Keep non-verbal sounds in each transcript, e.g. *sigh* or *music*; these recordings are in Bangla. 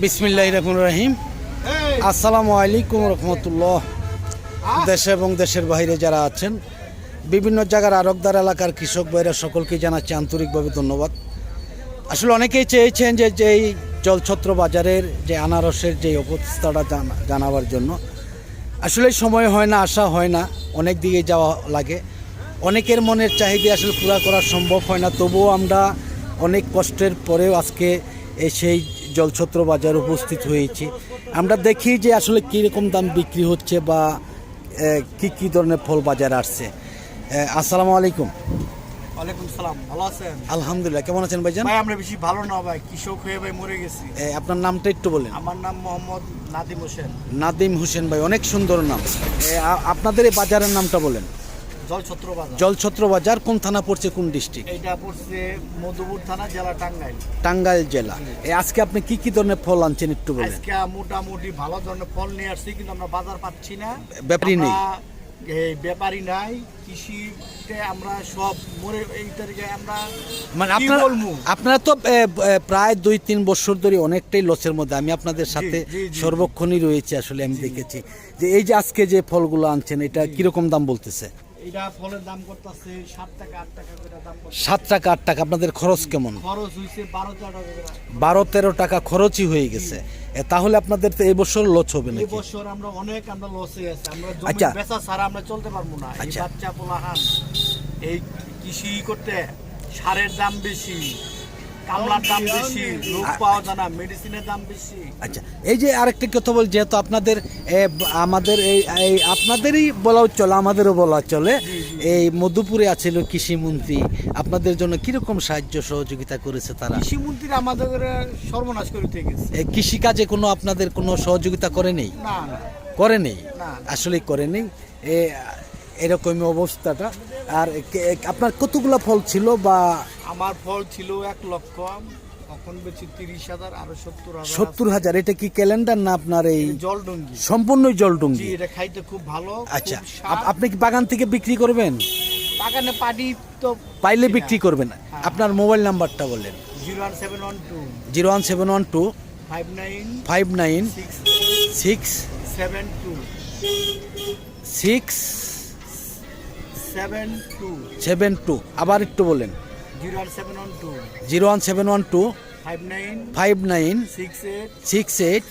বিসমিল্লাহ রহমান রহিম। আসসালামু আলাইকুম রহমতুল্লাহ। দেশে এবং দেশের বাইরে যারা আছেন বিভিন্ন জায়গার আরকদার এলাকার কৃষক ভাইরা সকলকে জানাচ্ছি আন্তরিকভাবে ধন্যবাদ। আসলে অনেকেই চেয়েছেন যে যেই জলছত্র বাজারের যে আনারসের যে অবস্থাটা জানা- জানাবার জন্য। আসলে সময় হয় না আসা হয় না অনেক দিকে যাওয়া লাগে। অনেকের মনের চাহিদা আসলে পুরা করা সম্ভব হয় না তবুও আমরা অনেক কষ্টের পরেও আজকে এই সেই জলছত্র বাজারে উপস্থিত হয়েছি। আমরা দেখি যে আসলে কীরকম দাম বিক্রি হচ্ছে বা কি কি ধরনের ফল বাজার আসছে। আসসালামু আলাইকুম। ওয়ালাইকুম সালাম ভালো আছেন? আলহামদুলিল্লাহ কেমন আছেন ভাইজান? ভাই আমরা বেশি ভালো না ভাই কৃষক হয়ে ভাই মরে গেছি। আপনার নামটা একটু বলেন। আমার নাম মোহাম্মদ নাদিম হোসেন। নাদিম হোসেন ভাই অনেক সুন্দর নাম। আপনাদের এই বাজারের নামটা বলেন। জলছত্র বাজার কোন থানা পড়ছে কোন ডিস্ট্রিক্ট এইটা পড়ছে মধুপুর থানা জেলা টাঙ্গাইল। টাঙ্গাইল জেলা। আজকে আপনি কি কি ধরনের ফল আনছেন একটু বলেন? আজকে মোটামুটি ভালো ধরনের ফল নিয়ে আসছি কিন্তু আমরা বাজার পাচ্ছি না। ব্যাপারী নেই। আমরা, এই ব্যাপারী নাই কৃষিতে আমরা সব মরে এই তারিখে আমরা মানে কি আপনারা তো প্রায় দুই তিন বছর ধরে অনেকটাই লসের মধ্যে। আমি আপনাদের সাথে। সর্বক্ষণই রয়েছে আসলে আমি দেখেছি। যে এই যে আজকে যে ফলগুলো আনছেন এটা কীরকম দাম বলতেছে? এটা ফলের দাম করতেছে সাত টাকা আট টাকা করে দাম সাত টাকা আট টাকা আপনাদের খরচ কেমন? খরচ হয়েছে বারো তেরো টাকা বারো তেরো টাকা খরচই হয়ে গেছে। তাহলে আপনাদের তো এই বছর লস হবে এই নাকি? বছর আমরা অনেক আমরা লসে আছি আমরা আচ্ছা। বেচা ছাড়া আমরা চলতে পারব না। এই আচ্ছা। বাচ্চা পোলাহান এই কৃষি করতে সারের দাম বেশি। কামলার দাম বেশি লোক পাওয়া যায় না মেডিসিনের দাম বেশি। আচ্ছা এই যে আরেকটা কথা বল যেহেতু আপনাদের আমাদের এই এই আপনাদেরই বলাও চলে আমাদেরও বলা চলে এই মধুপুরে আছিল কৃষিমন্ত্রী আপনাদের জন্য কীরকম সাহায্য সহযোগিতা করেছে তারা? কৃষি মন্ত্রী আমাদের সর্বনাশ করে দিয়ে গেছে। কৃষিকাজে কোনো আপনাদের কোনো সহযোগিতা করে নেই? না না। করে নেই? আসলে করে নেই। এ এরকমই অবস্থাটা। আর আপনার কতগুলো ফল ছিল বা আমার ফল ছিল এক লক্ষ তখন বেশি তিরিশ হাজার আরও সত্তর হাজার সত্তর হাজার এটা কি ক্যালেন্ডার না আপনার এই জল ডঙ্গি সম্পূর্ণই জলডুঙ্গি? এটা খাইতে খুব ভালো আচ্ছা আপনি কি বাগান থেকে বিক্রি করবেন? বাগানে পাটি তো পাইলে বিক্রি করবেন। আপনার মোবাইল নাম্বারটা বলেন। Zero one seven one two. Zero one seven one two. Five nine five nine six six seven two. Six seven two seven two আবার একটু বলেন। Zero one seven one two zero one seven one two five nine six eight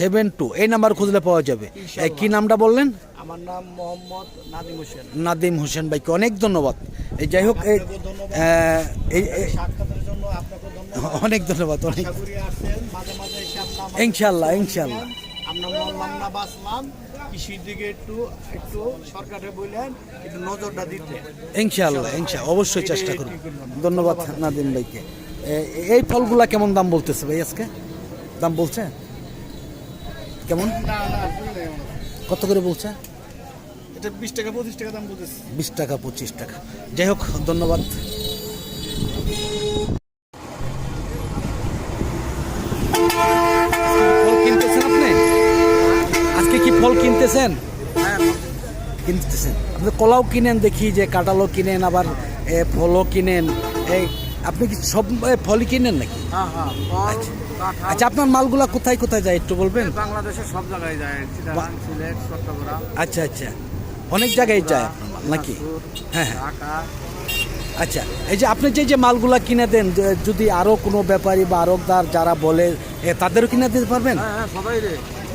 seven two এই নাম্বার খুঁজলে পাওয়া যাবে। এই কি নামটা বললেন? আমার নাম মোহাম্মদ নাদিম হোসেন। নাদিম হোসেন ভাইকে অনেক ধন্যবাদ। এই যাই হোক এই অনেক ধন্যবাদ অনেক। আপনার ইনশাল্লাহ, ইনশাল্লাহ। করেন। আমরা বললাম না বাঁচলাম। কৃষির দিকে একটু একটু সরকারে বললেন একটু নজরটা দিতে। ইনশাআল্লাহ ইনশাআল্লাহ অবশ্যই চেষ্টা করুন ধন্যবাদ নাদিম ভাইকে। এই ফলগুলা কেমন দাম বলতেছে ভাই আজকে? দাম বলছে? কেমন? কত করে বলছে? এটা বিশ টাকা পঁচিশ টাকা দাম বলতেছি। বিশ টাকা পঁচিশ টাকা। যাই হোক ধন্যবাদ। কিনতেছেন? কিনতেছেন। আপনি কলাও কিনেন দেখি যে কাঁঠালও কিনেন আবার ফলও কিনেন। এই আপনি কি সব ফলই কিনেন নাকি? হ্যাঁ হ্যাঁ কাঁঠাল। আচ্ছা আপনার মালগুলা কোথায় কোথায় যায় একটু বলবেন? বাংলাদেশের সব জায়গায় যায়। আচ্ছা আচ্ছা। অনেক জায়গায় যায় নাকি? হ্যাঁ হ্যাঁ। আচ্ছা এই যে আপনি যে যে মালগুলা কিনে দেন যদি আরও কোনো ব্যাপারী বা আরকদার যারা বলে তাদেরও কিনে দিতে পারবেন? হ্যাঁ হ্যাঁ সবাই রে।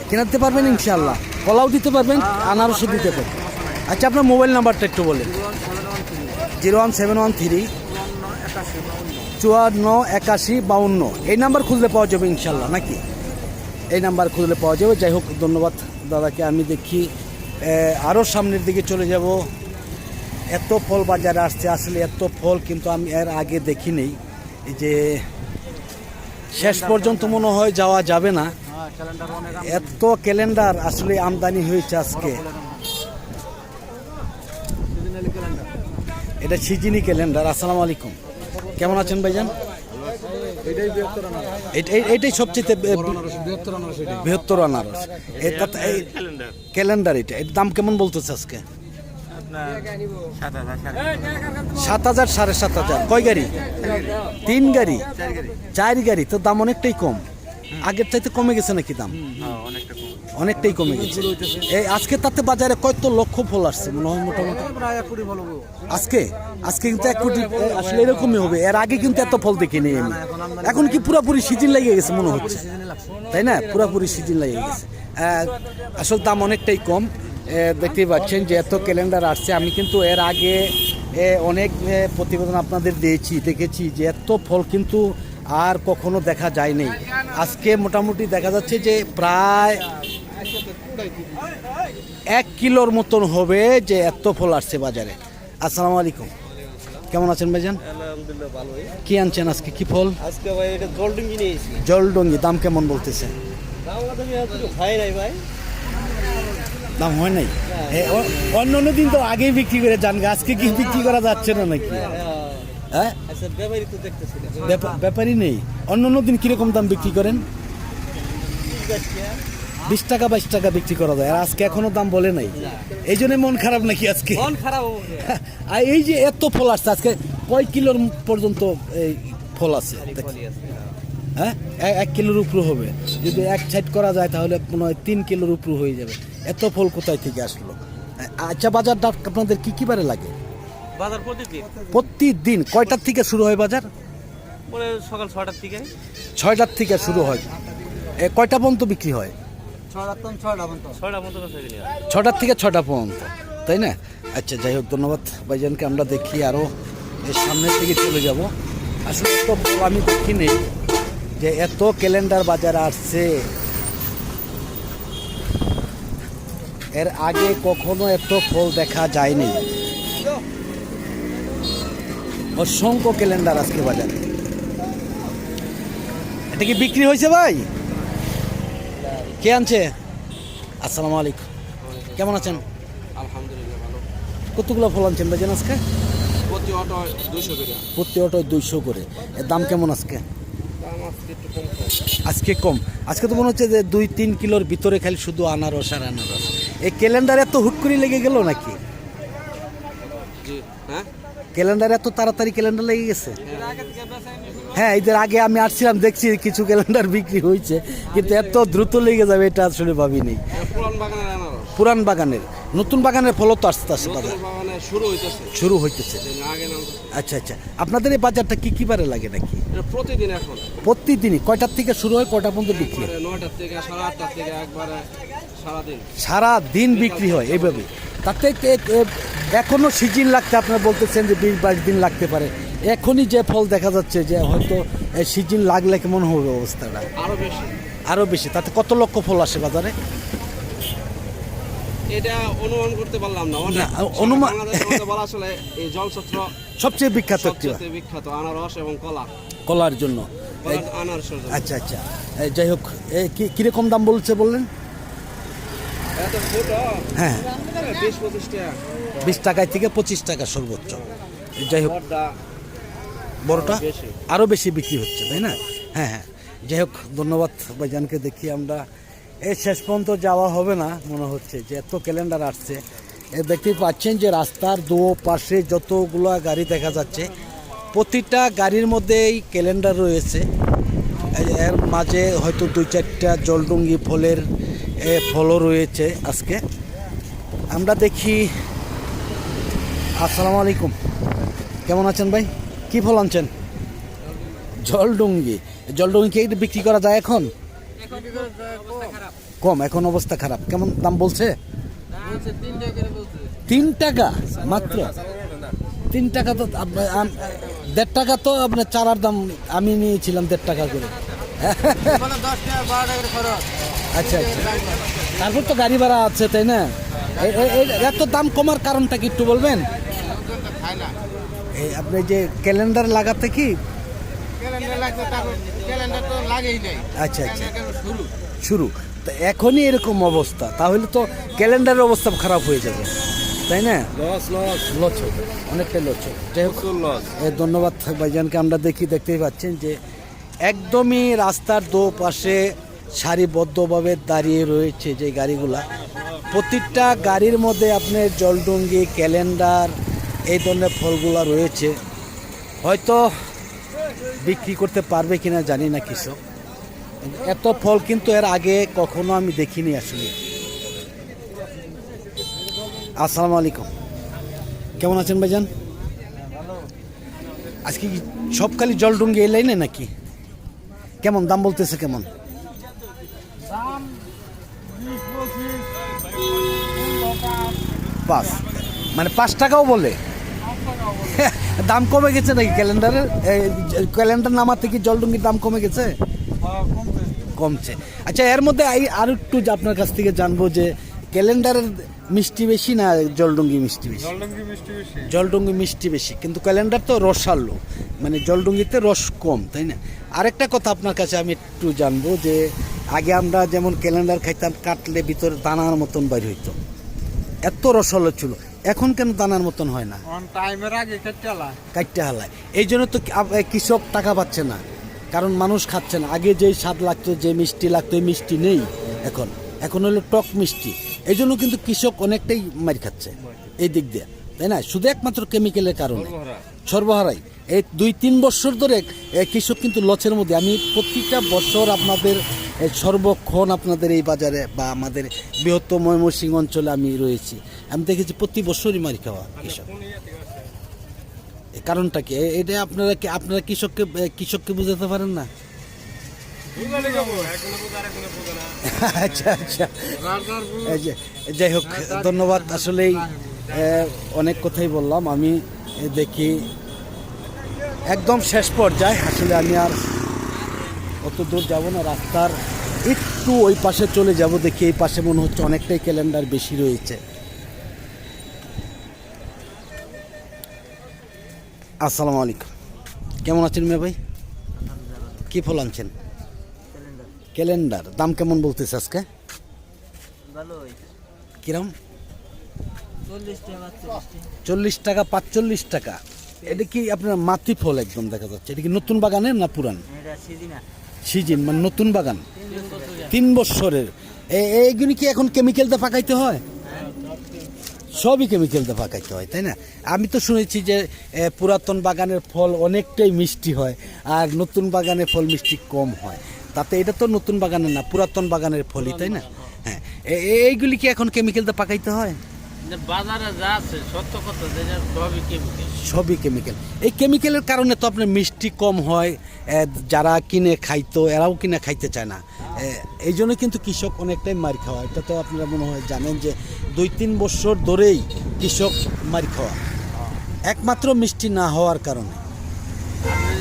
কিনে দিতে পারবেন ইনশাল্লাহ কলাও দিতে পারবেন আনারসও দিতে পারবেন। আচ্ছা আপনার মোবাইল নাম্বারটা একটু বলেন। Zero one seven one three. চুয়ান্ন একাশি বাউন্ন। এই নাম্বার খুঁজলে পাওয়া যাবে ইনশাল্লাহ নাকি? এই নাম্বার খুঁজলে পাওয়া যাবে। যাই হোক ধন্যবাদ দাদাকে। আমি দেখি আরও সামনের দিকে চলে যাব। এত ফল বাজারে আসছে আসলে এত ফল কিন্তু আমি এর আগে দেখি নেই যে শেষ পর্যন্ত মনে হয় যাওয়া যাবে না। এত ক্যালেন্ডার আসলে আমদানি হয়েছে আজকে। এটা সিজিনি ক্যালেন্ডার আসসালামু আলাইকুম। কেমন আছেন ভাইজান? এটাই সবচেয়ে বৃহত্তর আনারস ক্যালেন্ডার। এটা। এর দাম কেমন বলতেছে আজকে? সাত হাজার সাড়ে সাত হাজার। কয় গাড়ি? তিন গাড়ি। চার গাড়ি। তো দাম অনেকটাই কম। আগের চাইতে কমে গেছে নাকি দাম? হ্যাঁ, অনেকটা অনেকটাই কমে গেছে। এই আজকে তাতে বাজারে কত লক্ষ ফল আসছে? মনে হয় মোটামুটি। আজকে? আজকে কিন্তু এক কোটি আসলে এরকমই হবে। এর আগে কিন্তু এত ফল দেখিনি আমি। এখন কি পুরোপুরি সিজন লেগে গেছে মনে হচ্ছে? তাই না? পুরোপুরি সিজন লেগে গেছে। আসল দাম অনেকটাই কম। দেখতেই পাচ্ছেন যে এত ক্যালেন্ডার আসছে। আমি কিন্তু এর আগে অনেক প্রতিবেদন আপনাদের দিয়েছি দেখেছি যে এত ফল কিন্তু আর কখনো দেখা যায়নি। আজকে মোটামুটি দেখা যাচ্ছে যে প্রায় এক কিলোর মতন হবে যে এত ফল আসছে বাজারে। আসসালামু আলাইকুম। কেমন আছেন ভাইজান? কি আনছেন আজকে? কি ফল? আজকে ভাই এটা গোল্ডেন কিনেছি জলডঙ্গি দাম কেমন বলতেছে? দাম ভাই নাই ভাই। দাম হয় নাই? অন্য অন্য দিন তো আগেই বিক্রি করে যান। আজকে কি বিক্রি করা যাচ্ছে না নাকি? হ্যাঁ? আচ্ছা ব্যাপারই নেই। অন্য অন্য দিন কীরকম দাম বিক্রি করেন? বিশ টাকা বাইশ টাকা বিক্রি করা যায়। আর আজকে এখনও দাম বলে নাই। এই জন্য মন খারাপ নাকি আজকে? মন খারাপ *laughs* আর এই যে এত ফল আসছে আজকে কয় কিলোর পর্যন্ত এই ফল আছে? হ্যাঁ। এক কিলোর উপরে হবে। যদি এক সাইড করা যায় তাহলে মনে হয় তিন কিলোর উপরে হয়ে যাবে। এত ফল কোথায় থেকে আসলো? আচ্ছা বাজারটা আপনাদের কি কি বারে লাগে? বাজার প্রতিদিন? প্রতিদিন। কয়টার থেকে শুরু হয় বাজার? পরে সকাল ছটার থেকে। ছয়টার থেকে শুরু হয়। এ কয়টা পর্যন্ত বিক্রি হয়? ছটার থেকে ছটা পর্যন্ত। তাই না? আচ্ছা যাই হোক ধন্যবাদ ভাইজানকে। আমরা দেখি আরও এর সামনের দিকে চলে যাব। আসলে তো আমি দেখিনি যে এত ক্যালেন্ডার বাজার আসছে। এর আগে কখনো এত ফল দেখা যায়নি। অসংখ্য ক্যালেন্ডার আজকে বাজারে। এটা কি বিক্রি হয়েছে ভাই? কে আনছে? আসসালামু আলাইকুম। কেমন আছেন? আলহামদুলিল্লাহ ভালো। কতগুলো ফল আনছেন ভাইজান আজকে? প্রতি অটো দুশো করে। প্রতি অটো দুইশো করে। এর দাম কেমন আজকে? আজকে কম। আজকে তো মনে হচ্ছে যে দুই তিন কিলোর ভিতরে খালি শুধু আনারস আর আনারস। এই ক্যালেন্ডার এত হুট করে লেগে গেল নাকি? ক্যালেন্ডার এত তাড়াতাড়ি ক্যালেন্ডার লেগে গেছে? হ্যাঁ এদের আগে আমি আসছিলাম দেখছি কিছু ক্যালেন্ডার বিক্রি হয়েছে কিন্তু এত দ্রুত লেগে যাবে এটা আসলে ভাবিনি। পুরান বাগানের নতুন বাগানের ফলও তো আসতে আসে বাজার। শুরু হইতেছে। আচ্ছা আচ্ছা। আপনাদের এই বাজারটা কি কি বারে লাগে নাকি? প্রতিদিন এখন। প্রতিদিনই? কয়টার থেকে শুরু হয় কয়টা পর্যন্ত বিক্রি হয়? নয়টার থেকে সাড়ে আটটার থেকে একবারে সারাদিন। সারা দিন বিক্রি হয় এইভাবে তাতে কে- এখনও সিজন লাগতে আপনারা বলতেছেন যে বিশ বাইশ দিন লাগতে পারে। এখনই যে ফল দেখা যাচ্ছে যে হয়তো সিজন লাগলে কেমন হবে অবস্থাটা? আরও বেশি। আরও বেশি তাতে কত লক্ষ ফল আসে বাজারে? এটা অনুমান করতে পারলাম না অনুমান- বলা আসলে এই জলছত্র সবচেয়ে বিখ্যাত সবচেয়ে বিখ্যাত আনারস এবং কলা। কলার জন্য। আনারসের আচ্ছা আচ্ছা। যাই হোক কীরকম দাম বলছে বললেন? হ্যাঁ। বিশ টাকায় থেকে পঁচিশ টাকা সর্বোচ্চ। যাই হোক বড়টা আরও বেশি। বিক্রি হচ্ছে তাই না? হ্যাঁ হ্যাঁ। যাই হোক ধন্যবাদ ভাইজানকে দেখি আমরা। এই শেষ পর্যন্ত যাওয়া হবে না মনে হচ্ছে যে এত ক্যালেন্ডার আসছে। এ দেখতেই পাচ্ছেন যে রাস্তার দু পাশে যতগুলো গাড়ি দেখা যাচ্ছে প্রতিটা গাড়ির মধ্যেই ক্যালেন্ডার রয়েছে। এর মাঝে হয়তো দুই চারটা জলডুঙ্গি ফলের ফলও রয়েছে আজকে। আমরা দেখি, আসসালামু আলাইকুম। কেমন আছেন ভাই? কি ফল আনছেন? জলডুঙ্গি জলডুঙ্গি কি বিক্রি করা যায় এখন? কম, এখন অবস্থা খারাপ। কেমন দাম বলছে? তিন টাকা, মাত্র। তিন টাকা তো দেড় টাকা তো আপনার চারার দাম, আমি নিয়েছিলাম দেড় টাকা করে। আচ্ছা আচ্ছা। তারপর তো গাড়ি ভাড়া আছে তাই না? এত দাম কমার কারণটা কি একটু বলবেন? এই আপনি যে ক্যালেন্ডার লাগাতে কি? আচ্ছা আচ্ছা। শুরু। তো এখনই এরকম অবস্থা তাহলে তো ক্যালেন্ডারের অবস্থা খারাপ হয়ে যাবে তাই না? লস লস হবে অনেকটাই লস এ, ধন্যবাদ ভাইজানকে আমরা দেখি দেখতেই পাচ্ছেন যে একদমই রাস্তার দো পাশে সারিবদ্ধভাবে দাঁড়িয়ে রয়েছে যে গাড়িগুলা। প্রতিটা গাড়ির মধ্যে আপনার জলডুঙ্গি, ক্যালেন্ডার, এই ধরনের ফলগুলো রয়েছে। হয়তো বিক্রি করতে পারবে কিনা জানি না কিছু এত ফল কিন্তু এর আগে কখনো আমি দেখিনি আসলে। আসসালামু আলাইকুম। কেমন আছেন ভাইজান? আজকে কি সব খালি জলডুঙ্গি এই নাকি? কেমন? দাম বলতেছে কেমন? পাঁচ। মানে পাঁচ টাকাও বলে। দাম কমে গেছে নাকি ক্যালেন্ডারের? ক্যালেন্ডার নামাতে কি জলডুঙ্গির দাম কমে গেছে? কমছে। আচ্ছা এর মধ্যে আর একটু আপনার কাছ থেকে জানব যে ক্যালেন্ডারের মিষ্টি বেশি না জলডুঙ্গি মিষ্টি বেশি? জলডঙ্গি মিষ্টি বেশি। জলডুঙ্গি মিষ্টি বেশি কিন্তু ক্যালেন্ডার তো রসালো। মানে জলডুঙ্গিতে রস কম তাই না? আরেকটা কথা আপনার কাছে আমি একটু জানব যে আগে আমরা যেমন ক্যালেন্ডার খাইতাম কাটলে ভিতরে দানার মতন বাইর হইতো। এত রসালো ছিল এখন কেন দানার মতন হয় না? টাইমের আগে কাটতে হালায়। এই জন্য তো কৃষক টাকা পাচ্ছে না। কারণ মানুষ খাচ্ছে না। আগে যেই স্বাদ লাগতো যে মিষ্টি লাগতো এই মিষ্টি নেই এখন। এখন হলো টক মিষ্টি। এই জন্য কিন্তু কৃষক অনেকটাই মার খাচ্ছে। এই দিক দিয়ে। তাই না? শুধু একমাত্র কেমিক্যালের কারণে। সর্বহারাই। এই দুই তিন বছর ধরে কৃষক কিন্তু লসের মধ্যে। আমি প্রত্যেকটা বছর আপনাদের সর্বক্ষণ আপনাদের এই বাজারে বা আমাদের বৃহত্তম ময়মনসিংহ অঞ্চলে আমি রয়েছি। আমি দেখেছি প্রতি বছরই মারি খাওয়া কৃষক কারণটা কি? এটা আপনারা কি আপনারা কৃষককে কৃষককে বুঝাতে পারেন না? আচ্ছা আচ্ছা। যাই হোক, ধন্যবাদ। আসলেই অনেক কথাই বললাম আমি দেখি একদম শেষ পর্যায়ে আসলে আমি আর অত দূর যাব না রাস্তার একটু ওই পাশে চলে যাব দেখি এই পাশে মনে হচ্ছে অনেকটাই ক্যালেন্ডার বেশি রয়েছে। আসসালামু আলাইকুম। কেমন আছেন মেয়ে ভাই? কী ফল আনছেন? ক্যালেন্ডার দাম কেমন বলতেছে আজকে? কিরম? চল্লিশ টাকা চল্লিশ টাকা। চল্লিশ টাকা পাঁচচল্লিশ টাকা। এটা কি আপনার মাতৃ ফল একদম দেখা যাচ্ছে? এটা কি নতুন বাগানের না পুরান? সিজিনা সিজন মানে নতুন বাগান। তিন বছর বছরের। এইগুলি কি এখন কেমিক্যাল দিয়ে পাকাইতে হয়? সবই কেমিক্যাল দিয়ে পাকাইতে হয় তাই না? আমি তো শুনেছি যে পুরাতন বাগানের ফল অনেকটাই মিষ্টি হয় আর নতুন বাগানের ফল মিষ্টি কম হয়। তাতে এটা তো নতুন বাগানের না পুরাতন বাগানের ফলই তাই না? হ্যাঁ। এইগুলি কি এখন কেমিক্যাল দিয়ে পাকাইতে হয়? বাজারে যা আছে সত্য কথা যেটা সবই কেমিক্যাল সবই কেমিক্যাল এই কেমিক্যালের কারণে তো আপনার মিষ্টি কম হয় যারা কিনে খাইতো এরাও কিনে খাইতে চায় না। এই জন্য কিন্তু কৃষক অনেকটাই মার খাওয়া। এটা তো আপনারা মনে হয় জানেন যে দুই তিন বছর ধরেই কৃষক মার খাওয়া। একমাত্র মিষ্টি না হওয়ার কারণে।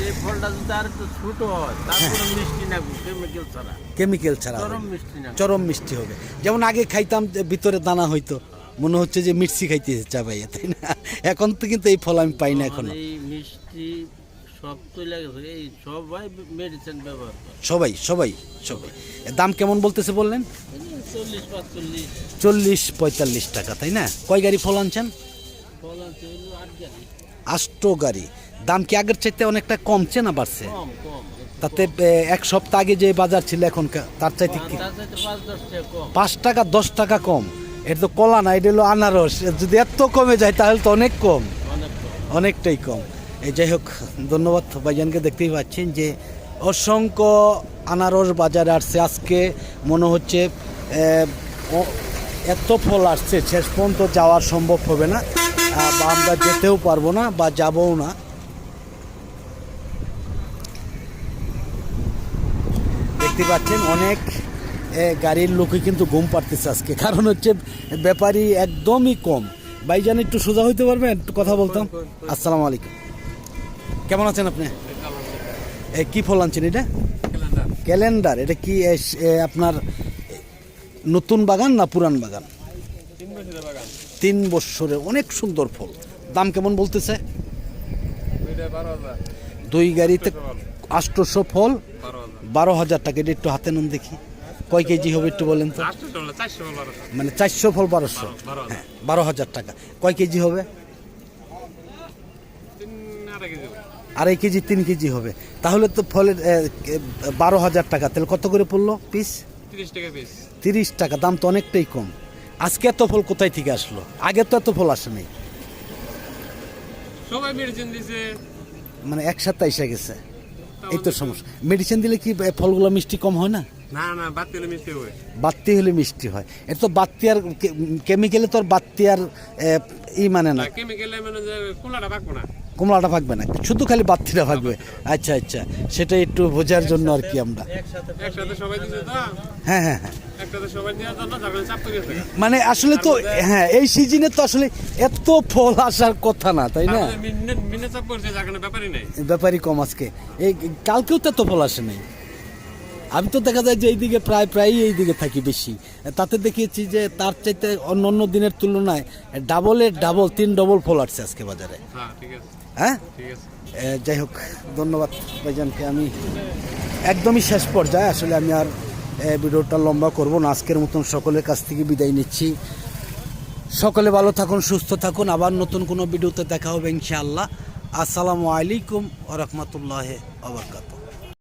এই ফলটা যদি আর একটু ছোট হয় তারপরে মিষ্টি না কেমিক্যাল ছাড়া। কেমিক্যাল ছাড়া চরম মিষ্টি না চরম মিষ্টি হবে। যেমন আগে খাইতাম ভিতরে দানা হইতো। মনে হচ্ছে যে মিষ্টি খাইতে চা ভাইয়া তাই না? এখন তো কিন্তু এই ফল আমি পাই না এখন। মিষ্টি সব সবাই মেডিসিন ব্যবহার সবাই সবাই সবাই। দাম কেমন বলতেছে বললেন? চল্লিশ পঁয়তাল্লিশ টাকা তাই না? কয় গাড়ি ফল আনছেন? আষ্ট গাড়ি। দাম কি আগের চাইতে অনেকটা কমছে না বাড়ছে? তাতে এক সপ্তাহ আগে যে বাজার ছিল এখন তার চাইতে কম। পাঁচ টাকা দশ টাকা কম। এটা তো কলা না, এটা হলো আনারস। যদি এত কমে যায়, তাহলে তো অনেক কম। অনেক অনেকটাই কম। এই যাই হোক, ধন্যবাদ ভাইজানকে দেখতেই পাচ্ছেন যে অসংখ্য আনারস বাজারে আসছে। আজকে মনে হচ্ছে এত ফল আসছে, শেষ পর্যন্ত যাওয়া সম্ভব হবে না। বা আমরা যেতেও পারব না বা যাবও না। দেখতে পাচ্ছেন অনেক গাড়ির লোকে কিন্তু ঘুম পাড়তেছে আজকে। কারণ হচ্ছে ব্যাপারী একদমই কম। ভাইজান একটু সোজা হইতে পারবেন? একটু কথা বলতাম। আসসালামু আলাইকুম। কেমন আছেন আপনি? কি ফল আনছেন এটা? ক্যালেন্ডার। এটা কি আপনার নতুন বাগান না পুরান বাগান? তিন বছরের অনেক সুন্দর ফল। দাম কেমন বলতেছে? দুই গাড়িতে আষ্টশো ফল। বারো হাজার টাকা। এটা একটু হাতে নেন দেখি। কয় কেজি হবে একটু বলেন তো? মানে চারশো ফল বারোশো। হ্যাঁ বারো হাজার টাকা। কয় কেজি হবে? আড়াই কেজি তিন কেজি হবে। তাহলে তো ফলের বারো হাজার টাকা। তাহলে কত করে পড়ল পিস? তিরিশ টাকা পিস। তিরিশ টাকা দাম তো অনেকটাই কম। আজকে এত ফল কোথায় থেকে আসলো? আগে তো এত ফল আসেনি সবাই মেডিসিন দিছে। মানে একসাথে এসে গেছে। এই তো সমস্যা। মেডিসিন দিলে কি ফলগুলো মিষ্টি কম হয় না? না না মিষ্টি হলে মিষ্টি হয়। এটা তো আর কেমিক্যালে তো আর আর ই মানে না। কেমিক্যালে মানে যে কুলাটা পাকবো না। কমলাটা ভাগবে না। শুধু খালি বাত্তিটা ভাগবে। আচ্ছা আচ্ছা। সেটা একটু বোঝার জন্য আর কি আমরা। হ্যাঁ হ্যাঁ হ্যাঁ। গেছে। মানে আসলে তো হ্যাঁ এই সিজনে তো আসলে এত ফল আসার কথা না তাই না? মিনে মিনে ব্যাপারই কম আজকে। এই কালকেও তো এত ফল আসে নাই। আমি তো দেখা যায় যে এইদিকে প্রায় প্রায়ই এই দিকে থাকি বেশি। তাতে দেখিয়েছি যে তার চাইতে অন্য অন্য দিনের তুলনায় ডাবলের ডাবল তিন ডবল ফল আসছে আজকে বাজারে। হ্যাঁ হ্যাঁ? যাই হোক ধন্যবাদ ভাইজানকে। আমি একদমই শেষ পর্যায়ে আসলে আমি আর ভিডিওটা লম্বা করব না। আজকের মতন সকলের কাছ থেকে বিদায় নিচ্ছি। সকলে ভালো থাকুন সুস্থ থাকুন। আবার নতুন কোনো ভিডিওতে দেখা হবে ইনশাআল্লাহ। আসসালামু আলাইকুম ওরহমতুল্লাহ আবরকাত